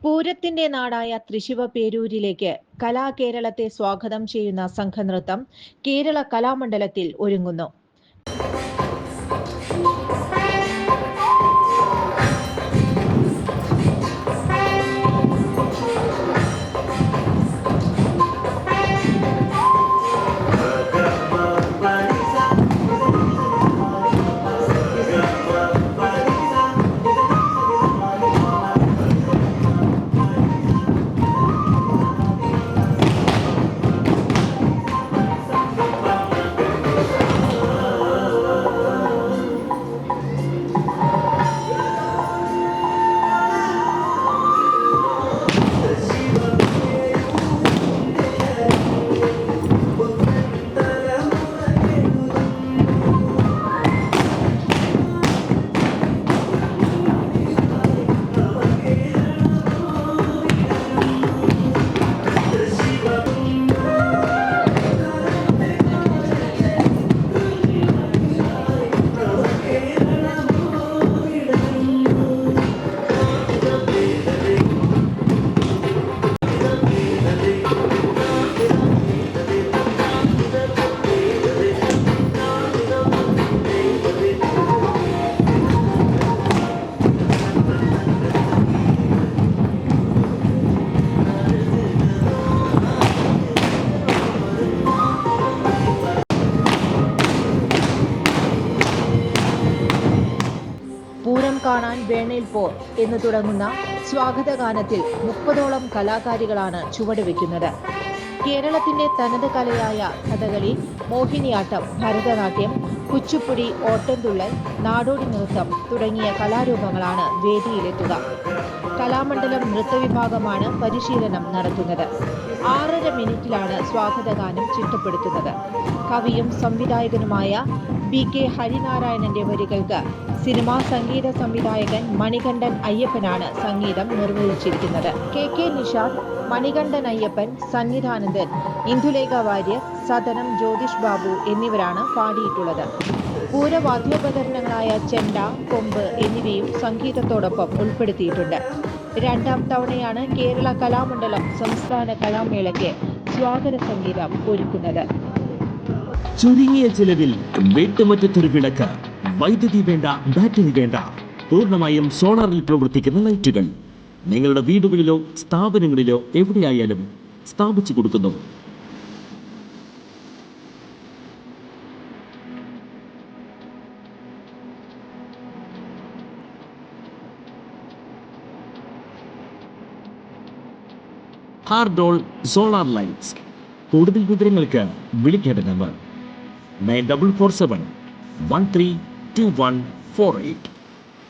പൂരത്തിന്റെ നാടായ തൃശിവ പേരൂരിലേക്ക് കലാകേരളത്തെ സ്വാഗതം ചെയ്യുന്ന സംഘനൃത്തം കേരള കലാമണ്ഡലത്തിൽ ഒരുങ്ങുന്നു. കാണാൻ വേണേൽ പോർ എന്ന് തുടങ്ങുന്ന സ്വാഗതഗാനത്തിൽ മുപ്പതോളം കലാകാരികളാണ് ചുവടുവെക്കുന്നത്. കേരളത്തിന്റെ തനത് കലയായ കഥകളി മോഹിനിയാട്ടം ഭരതനാട്യം കുച്ചുപ്പുടി ഓട്ടൻതുള്ളൽ നാടോടി നൃത്തം തുടങ്ങിയ കലാരൂപങ്ങളാണ് വേദിയിലെത്തുക. കലാമണ്ഡലം നൃത്തവിഭാഗമാണ് പരിശീലനം നടത്തുന്നത്. ആറര മിനിറ്റിലാണ് സ്വാഗതഗാനം ചിട്ടപ്പെടുത്തുന്നത്. കവിയും സംവിധായകനുമായ ബി കെ ഹരിനാരായണന്റെ വരികൾക്ക് സിനിമാ സംഗീത സംവിധായകൻ മണികണ്ഠൻ അയ്യപ്പനാണ് സംഗീതം നിർവഹിച്ചിരിക്കുന്നത്. കെ കെ നിഷാദ് മണികണ്ഠൻ അയ്യപ്പൻ സന്നിധാനന്ദൻ ഇന്ദുലേഖ വാര്യർ സദനം ജ്യോതിഷ് ബാബു എന്നിവരാണ് പാടിയിട്ടുള്ളത്. പൂരവാദ്യോപകരണങ്ങളായ ചെണ്ട കൊമ്പ് എന്നിവയും സംഗീതത്തോടൊപ്പം ഉൾപ്പെടുത്തിയിട്ടുണ്ട്. രണ്ടാം തവണയാണ് കേരള കലാമണ്ഡലം സംസ്ഥാന കലാമേളയ്ക്ക് സ്വാഗത സംഗീതം ഒരുക്കുന്നത്. ചുരുങ്ങിയ ചിലവിൽ വീട്ടുമുറ്റത്തൊരു വിളക്ക്. വൈദ്യുതി വേണ്ട ബാറ്ററി വേണ്ട. പൂർണമായും സോളാറിൽ പ്രവർത്തിക്കുന്ന ലൈറ്റുകൾ. നിങ്ങളുടെ വീടുകളിലോ സ്ഥാപനങ്ങളിലോ എവിടെയായാലും സ്ഥാപിച്ചു കൊടുക്കുന്നു. ഹാർഡോൾ സോളാർ ലൈറ്റ്സ് കൂടുതൽ വിവരങ്ങൾക്ക് വിളിക്കേണ്ട number nine double four seven one three two one four eight.